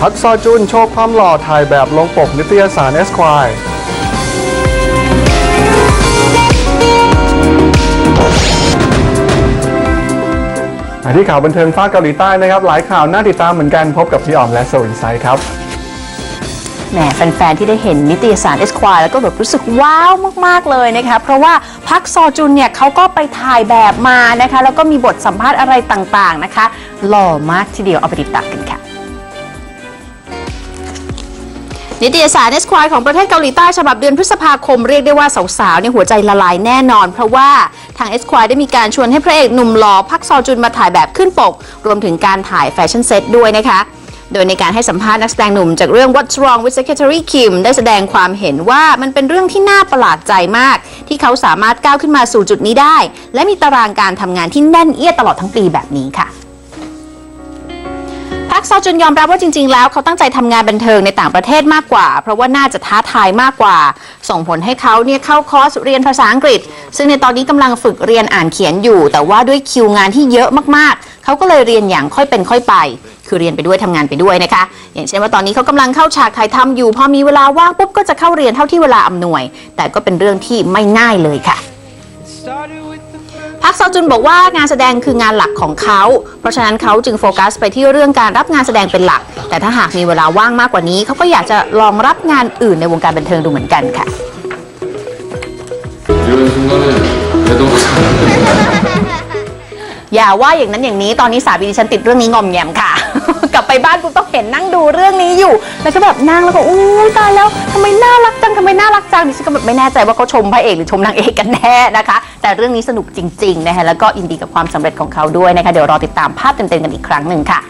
พักซอจุนโชว์ความหล่อถ่ายแบบลงปกนิตยสารเอสควายที่ข่าวบันเทิงฟ้าเกาหลีใต้นะครับ หลายข่าวน่าติดตามเหมือนกันพบกับพี่อ๋อมและโซอินไซด์ครับแหมแฟนๆ ที่ได้เห็นนิตยสารเอสควายแล้วก็แบบรู้สึกว้าวมาก ๆ เลยนะคะเพราะว่าพักซอจุนเนี่ยเขาก็ไปถ่ายแบบมานะคะ แล้วก็มีบทสัมภาษณ์อะไรต่างๆนะคะ หล่อมากทีเดียวเอาไปติดตามกันค่ะ นิตยสารเอสควายของประเทศเกาหลีใต้ฉบับเดือนพฤษภาคมเรียกได้ว่าสาวๆเนี่ยหัวใจละลายแน่นอน เพราะว่าทางเอสควายได้มีการชวนให้พระเอกหนุ่มหล่อพักซอจุนมาถ่ายแบบขึ้นปก รวมถึงการถ่ายแฟชั่นเซ็ตด้วยนะคะ โดยในการให้สัมภาษณ์นักแสดงหนุ่มจากเรื่อง What's Wrong with Secretary Kim ได้แสดงความเห็นว่ามันเป็นเรื่องที่น่าประหลาดใจมาก ที่เขาสามารถก้าวขึ้นมาสู่จุดนี้ได้ และมีตารางการทำงานที่แน่นเอียดตลอดทั้งปีแบบนี้ค่ะ อจุนยอมรับว่าจริง ๆ แล้วเขาตั้งใจทำงานบันเทิงในต่างประเทศมากกว่า เพราะว่าน่าจะท้าทายมากกว่า ส่งผลให้เขาเนี่ยเข้าคอร์สเรียนภาษาอังกฤษ ซึ่งในตอนนี้กำลังฝึกเรียนอ่านเขียนอยู่ แต่ว่าด้วยคิวงานที่เยอะมากๆ เขาก็เลยเรียนอย่างค่อยเป็นค่อยไป คือเรียนไปด้วยทำงานไปด้วยนะคะ อย่างเช่นว่าตอนนี้เขากำลังเข้าฉากถ่ายทำอยู่ พอมีเวลาว่างปุ๊บก็จะเข้าเรียนเท่าที่เวลาอำนวย แต่ก็เป็นเรื่องที่ไม่ง่ายเลยค่ะ พักซอจุนบอกว่างานแสดงคืองานหลักของเขา เพราะฉะนั้นเขาจึงโฟกัสไปที่เรื่องการรับงานแสดงเป็นหลัก แต่ถ้าหากมีเวลาว่างมากกว่านี้ เขาก็อยากจะลองรับงานอื่นในวงการบันเทิงดูเหมือนกันค่ะ 이런 순간은 배도 อย่าว่าอย่างนั้นอย่างนี้ตอนนี้สามีดิฉันติดเรื่องนี้งอมแงมค่ะ กลับไปบ้านปุ๊บต้องเห็นนั่งดูเรื่องนี้อยู่ แล้วก็แบบนั่งแล้วก็อู้ตายแล้วทำไมน่ารักจังทำไมน่ารักจังดิฉันก็แบบไม่แน่ใจว่าเขาชมพระเอกหรือชมนางเอกกันแน่นะคะ แต่เรื่องนี้สนุกจริงๆนะคะแล้วก็อินดีกับความสำเร็จของเขาด้วยนะคะเดี๋ยวรอติดตามภาพเต็มๆกันอีกครั้งหนึ่งค่ะ